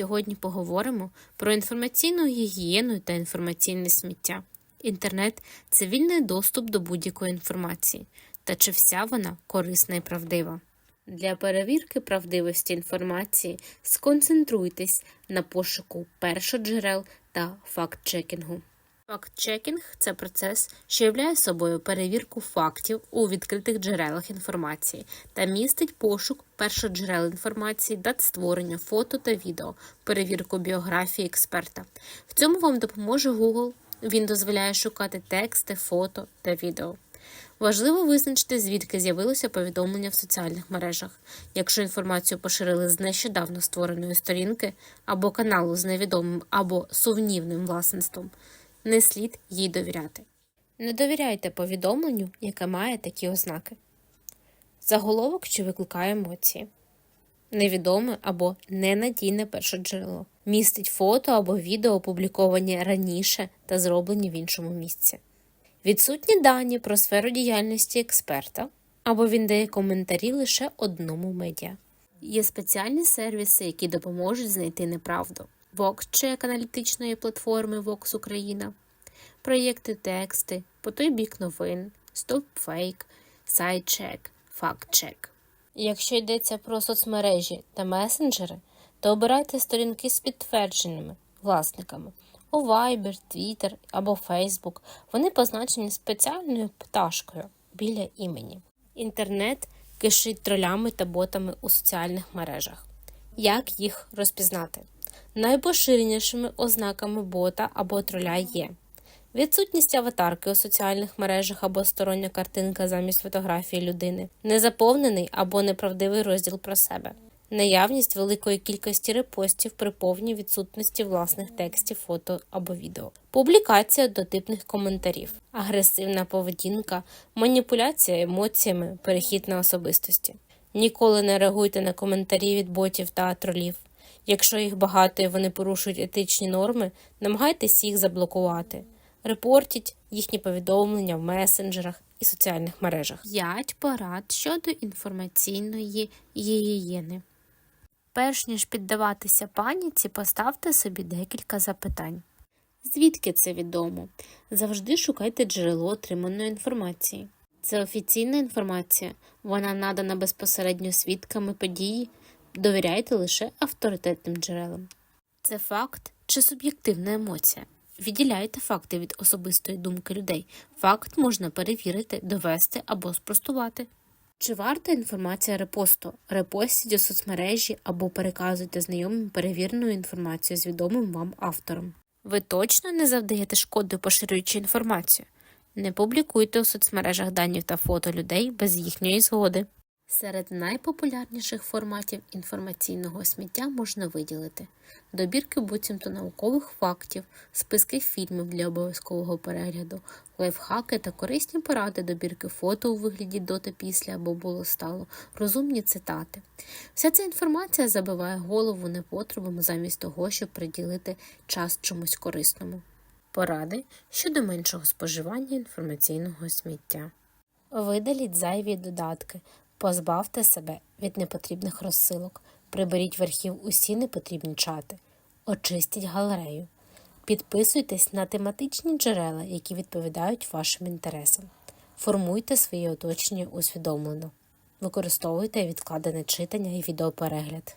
Сьогодні поговоримо про інформаційну гігієну та інформаційне сміття. Інтернет це вільний доступ до будь-якої інформації, та чи вся вона корисна і правдива. Для перевірки правдивості інформації сконцентруйтесь на пошуку першоджерел та факт-чекінгу. Факт-чекінг це процес, що являє собою перевірку фактів у відкритих джерелах інформації та містить пошук першоджерел інформації, дат створення фото та відео, перевірку біографії експерта. В цьому вам допоможе Google. Він дозволяє шукати тексти, фото та відео. Важливо визначити, звідки з'явилося повідомлення в соціальних мережах. Якщо інформацію поширили з нещодавно створеної сторінки або каналу з невідомим або сумнівним власництвом, не слід їй довіряти. Не довіряйте повідомленню, яке має такі ознаки. Заголовок, що викликає емоції. Невідоме або ненадійне першоджерело. Містить фото або відео, опубліковані раніше та зроблені в іншому місці. Відсутні дані про сферу діяльності експерта, або він дає коментарі лише одному медіа. Є спеціальні сервіси, які допоможуть знайти неправду. VoxCheck аналітичної платформи Vox Україна, проєкти тексти, по той бік новин, StopFake, SideCheck, FactCheck. Якщо йдеться про соцмережі та месенджери, то обирайте сторінки з підтвердженими власниками у Viber, Twitter або Facebook. Вони позначені спеціальною пташкою біля імені. Інтернет кишить тролями та ботами у соціальних мережах. Як їх розпізнати? Найпоширенішими ознаками бота або троля є відсутність аватарки у соціальних мережах або стороння картинка замість фотографії людини, незаповнений або неправдивий розділ про себе, наявність великої кількості репостів при повній відсутності власних текстів, фото або відео, публікація дотипних коментарів, агресивна поведінка, маніпуляція емоціями, перехід на особистості. Ніколи не реагуйте на коментарі від ботів та тролів. Якщо їх багато і вони порушують етичні норми, намагайтесь їх заблокувати. Репортіть їхні повідомлення в месенджерах і соціальних мережах. 5 порад щодо інформаційної гігієни. Перш ніж піддаватися паніці, поставте собі декілька запитань. Звідки це відомо? Завжди шукайте джерело отриманої інформації. Це офіційна інформація, вона надана безпосередньо свідками події. Довіряйте лише авторитетним джерелам. Це факт чи суб'єктивна емоція. Відділяйте факти від особистої думки людей. Факт можна перевірити, довести або спростувати. Чи варта інформація репосту? Репостіть у соцмережі або переказуйте знайомим перевірену інформацію з відомим вам автором. Ви точно не завдаєте шкоди, поширюючи інформацію. Не публікуйте у соцмережах дані та фото людей без їхньої згоди. Серед найпопулярніших форматів інформаційного сміття можна виділити добірки буцімто наукових фактів, списки фільмів для обов'язкового перегляду, лайфхаки та корисні поради добірки фото у вигляді до та після або було стало, розумні цитати. Вся ця інформація забиває голову непотребом замість того, щоб приділити час чомусь корисному. Поради щодо меншого споживання інформаційного сміття. Видаліть зайві додатки. Позбавте себе від непотрібних розсилок, приберіть в архів усі непотрібні чати, очистіть галерею, підписуйтесь на тематичні джерела, які відповідають вашим інтересам, формуйте своє оточення усвідомлено, використовуйте відкладене читання і відеоперегляд.